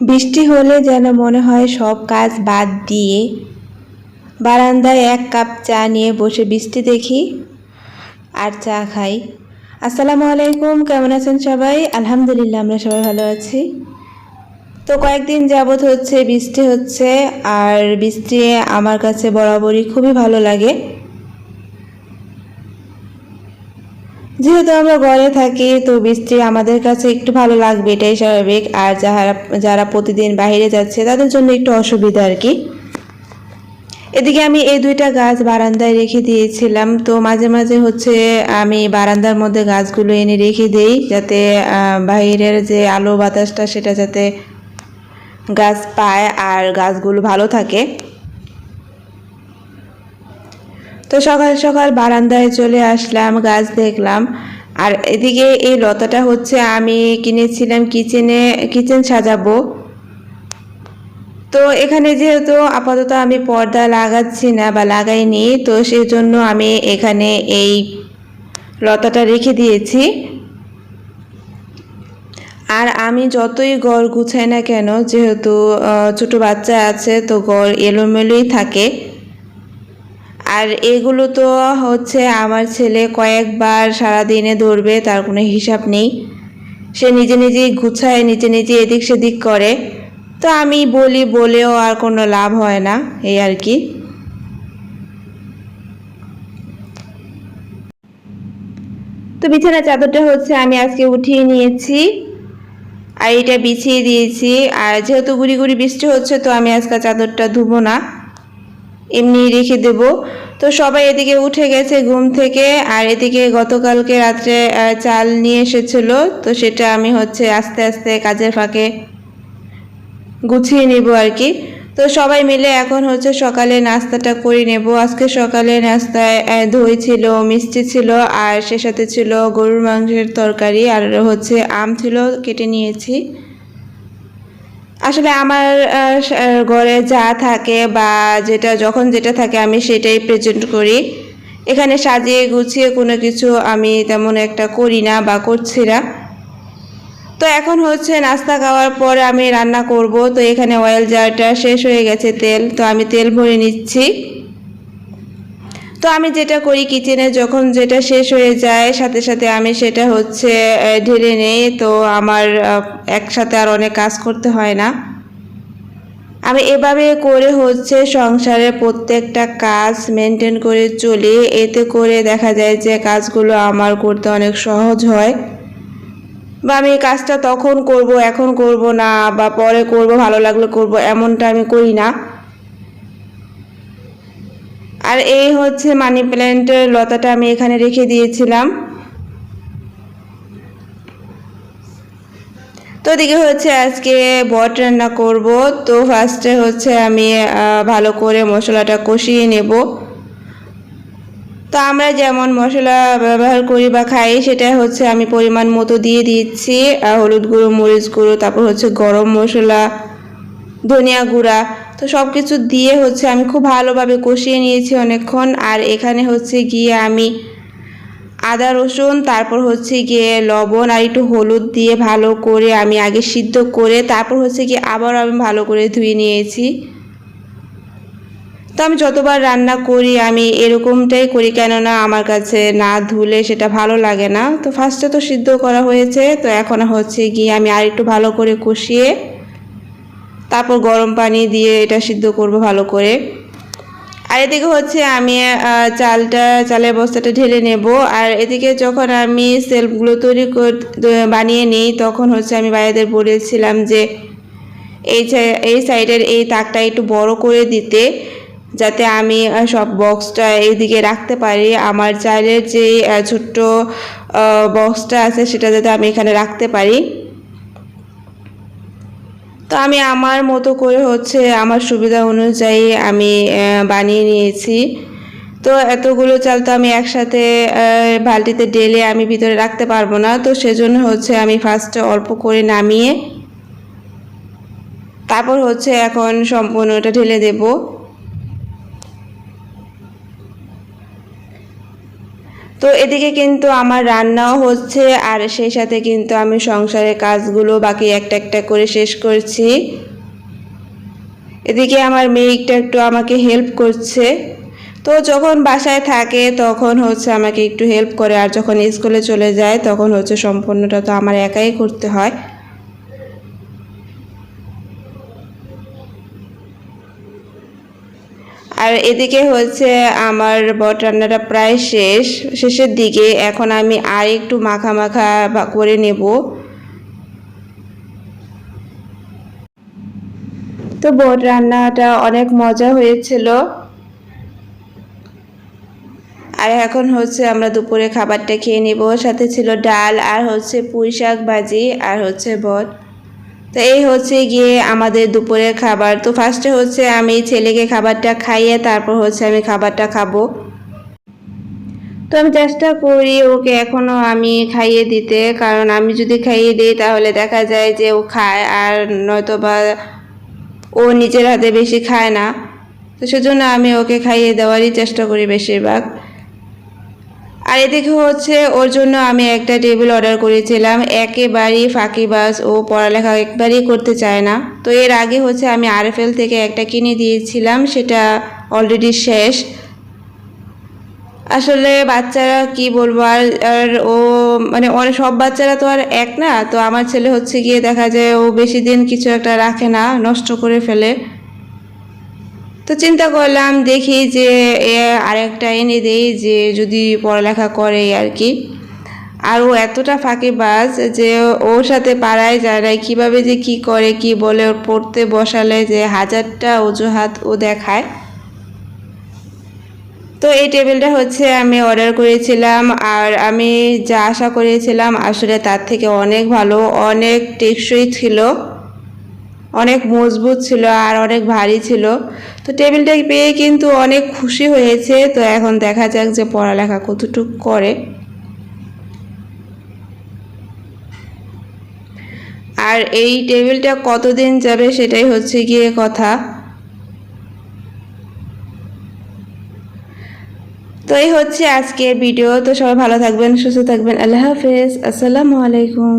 বৃষ্টি হলে যেন মনে হয় সব কাজ বাদ দিয়ে বারান্দায় এক কাপ চা নিয়ে বসে বৃষ্টি দেখি আর চা খাই। আসসালামু আলাইকুম, কেমন আছেন সবাই? আলহামদুলিল্লাহ, আমরা সবাই ভালো আছি। তো কয়েকদিন যাবৎ হচ্ছে, বৃষ্টি হচ্ছে, আর বৃষ্টি আমার কাছে বরাবরই খুবই ভালো লাগে। যেহেতু আমরা ঘরে থাকি, তো বৃষ্টি আমাদের কাছে একটু ভালো লাগবে, এটাই স্বাভাবিক। আর যারা যারা প্রতিদিন বাইরে যাচ্ছে, তাদের জন্য একটু অসুবিধা আর কি। এদিকে আমি এই দুইটা গাছ বারান্দায় রেখে দিয়েছিলাম। তো মাঝে মাঝে হচ্ছে আমি বারান্দার মধ্যে গাছগুলো এনে রেখে দিই, যাতে বাইরের যে আলো বাতাসটা, সেটা যাতে গাছ পায় আর গাছগুলো ভালো থাকে। তো সকাল সকাল বারান্দায় চলে আসলাম, গাছ দেখলাম। আর এদিকে এই লতাটা হচ্ছে আমি কিনেছিলাম কিচেনে কিচেন সাজাবো। তো এখানে যেহেতু আপাতত আমি পর্দা লাগাচ্ছি না বা লাগাইনি, তো সেই জন্য আমি এখানে এই লতাটা রেখে দিয়েছি। আর আমি যতই গড় গুছাই না কেন, যেহেতু ছোট বাচ্চা আছে, তো গড় এলোমেলোই থাকে। আর এগুলো তো হচ্ছে আমার ছেলে কয়েকবার সারা দিনে ধরবে, তার কোনো হিসাব নেই। সে নিজে নিজেই গুছায়, নিজে নিজে এদিক সেদিক করে। তো আমি বলি, বলেও আর কোনো লাভ হয় না, এই আর কি। তো বিছানা চাদরটা হচ্ছে আমি আজকে উঠিয়ে নিয়েছি আর এটা বিছিয়ে দিয়েছি। আর যেহেতু গুড়ি গুড়ি বৃষ্টি হচ্ছে, তো আমি আজকে চাদরটা ধুবো না। এমনি রেখে দেব। তো সবাই এদিকে উঠে গেছে ঘুম থেকে, আর এদিকে গতকালকে রাত্রে চাল নিয়ে এসেছিল। তো সেটা আমি হচ্ছে আস্তে আস্তে কাজের ফাঁকে গুছিয়ে নেব আর কি। তো সবাই মিলে এখন হচ্ছে সকালে নাস্তাটা করে নেব। আজকে সকালে নাস্তায় দই ছিল, মিষ্টি ছিল, আর সে সাথে ছিল গরুর মাংসের তরকারি, আর হচ্ছে আম ছিল, কেটে নিয়েছি। আসলে আমার ঘরে যা থাকে বা যেটা, যখন যেটা থাকে আমি সেটাই প্রেজেন্ট করি। এখানে সাজিয়ে গুছিয়ে কোনো কিছু আমি তেমন একটা করি না বা করছি না। তো এখন হচ্ছে নাস্তা খাওয়ার পরে আমি রান্না করব। তো এখানে অয়েল জারটা শেষ হয়ে গেছে তেল। তো আমি তেল ভরে নিচ্ছি। তো আমি যেটা করি কিচেনে যখন যেটা শেষ হয়ে যায়, সাথে সাথে আমি সেটা হচ্ছে ঢেলে নেই। তো আমার একসাথে আর অনেক কাজ করতে হয় না। আমি এভাবে করে হচ্ছে সংসারের প্রত্যেকটা কাজ মেনটেন করে চলি। এতে করে দেখা যায় যে কাজগুলো আমার করতে অনেক সহজ হয়। বা আমি কাজটা তখন করব, এখন করব না, বা পরে করব, ভালো লাগলে করব, এমনটা আমি করি না। আর এই হচ্ছে মানি প্ল্যান্টের লতাটা আমি এখানে রেখে দিয়েছিলাম। তো এদিকে হচ্ছে আজকে বট রান্না করব। তো ফার্স্টে হচ্ছে আমি ভালো করে মশলাটা কষিয়ে নেব। তো আমরা যেমন মশলা ব্যবহার করি বা খাই, সেটা হচ্ছে আমি পরিমাণ মতো দিয়ে দিচ্ছি। হলুদ গুঁড়ো, মরিচ গুঁড়ো, তারপর হচ্ছে গরম মশলা, ধনিয়া গুঁড়া। তো সব কিছু দিয়ে হচ্ছে আমি খুব ভালোভাবে কষিয়ে নিয়েছি অনেকক্ষণ। আর এখানে হচ্ছে গিয়ে আমি আদা, রসুন, তারপর হচ্ছে গিয়ে লবণ আর একটু হলুদ দিয়ে ভালো করে আমি আগে সিদ্ধ করে তারপর হচ্ছে গিয়ে আবার আমি ভালো করে ধুয়ে নিয়েছি। তো আমি যতবার রান্না করি আমি এরকমটাই করি কেননা আমার কাছে না ধুলে সেটা ভালো লাগে না। তো ফার্স্টে তো সিদ্ধ করা হয়েছে, তো এখন হচ্ছে গিয়ে আমি আর একটু ভালো করে কষিয়ে তারপর গরম পানি দিয়ে এটা সিদ্ধ করব ভালো করে। আর এদিকে হচ্ছে আমি চালটা, চালের বস্তাটা ঢেলে নেব। আর এদিকে যখন আমি সেলফগুলো তৈরি কর- বানিয়ে নিই, তখন হচ্ছে আমি বাইরেদের বলেছিলাম যে এই এই সাইডের এই তাকটা একটু বড় করে দিতে, যাতে আমি সব বক্সটা এইদিকে রাখতে পারি। আমার চাইলের যে ছোট্ট বক্সটা আছে সেটা যাতে আমি এখানে রাখতে পারি। তো আমি আমার মতো করে হচ্ছে আমার সুবিধা অনুযায়ী আমি বানিয়ে নিয়েছি। তো এতগুলো চাল তো আমি একসাথে বালতিতে ডেলে আমি ভিতরে রাখতে পারব না। তো সেজন্য হচ্ছে আমি ফার্স্টে অল্প করে নামিয়ে তারপর হচ্ছে এখন সম্পূর্ণটা ঢেলে দেবো। তো এদিকে কিন্তু আমার রান্নাও হচ্ছে, আর সেই সাথে কিন্তু আমি সংসারের কাজগুলো বাকি একটা একটা করে শেষ করছি। এদিকে আমার মেয়েটা একটু আমাকে হেল্প করছে। তো যখন বাসায় থাকে তখন হচ্ছে আমাকে একটু হেল্প করে, আর যখন স্কুলে চলে যায় তখন হচ্ছে সম্পূর্ণটা তো আমার একাই করতে হয়। আর এদিকে হচ্ছে আমার বট রান্নাটা প্রায় শেষ। শেষের দিকে এখন আমি আর একটু মাখা মাখা করে নেব। তো বট রান্নাটা অনেক মজা হয়েছিল। আর এখন হচ্ছে আমরা দুপুরে খাবারটা খেয়ে নিব। সাথে ছিল ডাল আর হচ্ছে পুঁই শাক ভাজি আর হচ্ছে বট। তো এই হচ্ছে গিয়ে আমাদের দুপুরের খাবার। তো ফার্স্টে হচ্ছে আমি ছেলেকে খাবারটা খাইয়ে তারপর হচ্ছে আমি খাবারটা খাব। তো আমি চেষ্টা করি ওকে এখনও আমি খাইয়ে দিতে। কারণ আমি যদি খাইয়ে দিই তাহলে দেখা যায় যে ও খায় আর নয়তো বা ও নিজের হাতে বেশি খায় না। তো সেজন্য আমি ওকে খাইয়ে দেওয়ারই চেষ্টা করি বেশিরভাগ। আর এদিকে হচ্ছে ওর জন্য আমি একটা টেবিল অর্ডার করেছিলাম। একেবারেই ফাঁকিবাজ ও পড়ালেখা একবারেই করতে চায় না। তো এর আগে হচ্ছে আমি আরএফএল থেকে একটা কিনে দিয়েছিলাম, সেটা অলরেডি শেষ। আসলে বাচ্চারা কি বলব, আর আর ও মানে অনেক, সব বাচ্চারা তো আর এক না। তো আমার ছেলে হচ্ছে গিয়ে দেখা যায় ও বেশি দিন কিছু একটা রাখে না, নষ্ট করে ফেলে। তো চিন্তা করলাম, দেখি যে আরেকটা এনে দেই যে যদি পড়ালেখা করে আর কি। আর ও এতটা ফাঁকিবাজ যে ওর সাথে পাড়ায় না কীভাবে যে কি করে, কি বলে ওর পড়তে বসালে যে হাজারটা অজুহাত ও দেখায়। তো এই টেবিলটা হচ্ছে আমি অর্ডার করেছিলাম আর আমি যা আশা করেছিলাম আসলে তার থেকে অনেক ভালো, অনেক টেকসই ছিল। অনেক মজবুত ছিল আর অনেক ভারী ছিল। তো টেবিলটা পেয়ে কিন্তু অনেক খুশি হয়েছে। তো এখন দেখা যাক যে পড়ালেখা কতটুকু করে। আর এই টেবিলটা কতদিন যাবে সেটাই হচ্ছে গিয়ে কথা। তো এই হচ্ছে আজকের ভিডিও। তো সবাই ভালো থাকবেন, সুস্থ থাকবেন। আল্লাহ হাফেজ। আসসালামু আলাইকুম।